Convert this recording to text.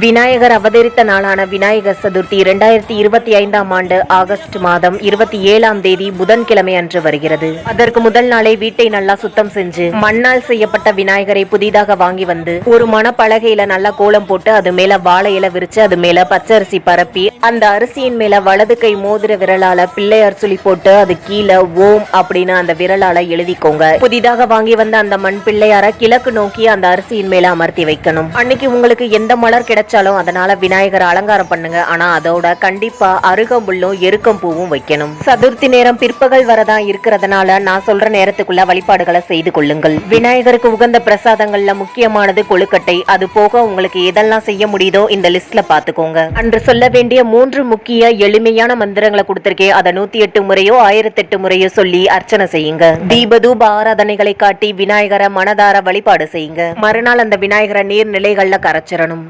விநாயகர் அவதரித்த நாளான விநாயகர் சதுர்த்தி இரண்டாயிரத்தி இருபத்தி ஐந்தாம் ஆண்டு ஆகஸ்ட் மாதம் இருபத்தி ஏழாம் தேதி புதன்கிழமை அன்று வருகிறது. அதற்கு முதல் நாளே வீட்டை நல்லா சுத்தம் செஞ்சு மண்ணால் செய்யப்பட்ட விநாயகரை புதிதாக வாங்கி வந்து ஒரு மணப்பலகையில நல்லா கோலம் போட்டு அது மேல வாழை இலை விரிச்சு அது மேல பச்சரிசி பரப்பி அந்த அரிசியின் மேல வலது கை மோதிர விரலால பிள்ளையார் சுழி போட்டு அது கீழே ஓம் அப்படின்னு அந்த விரலால எழுதிக்கோங்க. புதிதாக வாங்கி வந்த அந்த மண் பிள்ளையார கிழக்கு நோக்கி அந்த அரிசியின் மேல அமர்த்தி வைக்கணும். அன்னைக்கு உங்களுக்கு எந்த மலர் கிடைச்சாலும் அதனால விநாயகர் அலங்காரம் பண்ணுங்க. ஆனா அதோட கண்டிப்பா அருகம்புல்லும் எருக்கம் பூவும் வைக்கணும். சதுர்த்தி நேரம் பிற்பகல் வரதான் இருக்கிறதுனால நான் சொல்ற நேரத்துக்குள்ள வழிபாடுகளை செய்து கொள்ளுங்கள். விநாயகருக்கு உகந்த பிரசாதங்கள்ல முக்கியமானது கொழுக்கட்டை. அது போக உங்களுக்கு எதெல்லாம் செய்ய முடியுதோ இந்த லிஸ்ட்ல பாத்துக்கோங்க. அன்று சொல்ல வேண்டிய மூன்று முக்கிய எளிமையான மந்திரங்களை கொடுத்திருக்கேன். அதை நூத்தி எட்டு முறையோ ஆயிரத்தி எட்டு முறையோ சொல்லி அர்ச்சனை செய்யுங்க. தீபதூப ஆராதனைகளை காட்டி விநாயகரை மனதார வழிபாடு செய்யுங்க. மறுநாள் அந்த விநாயகரை நீர்நிலைகள்ல கரைச்சிடணும்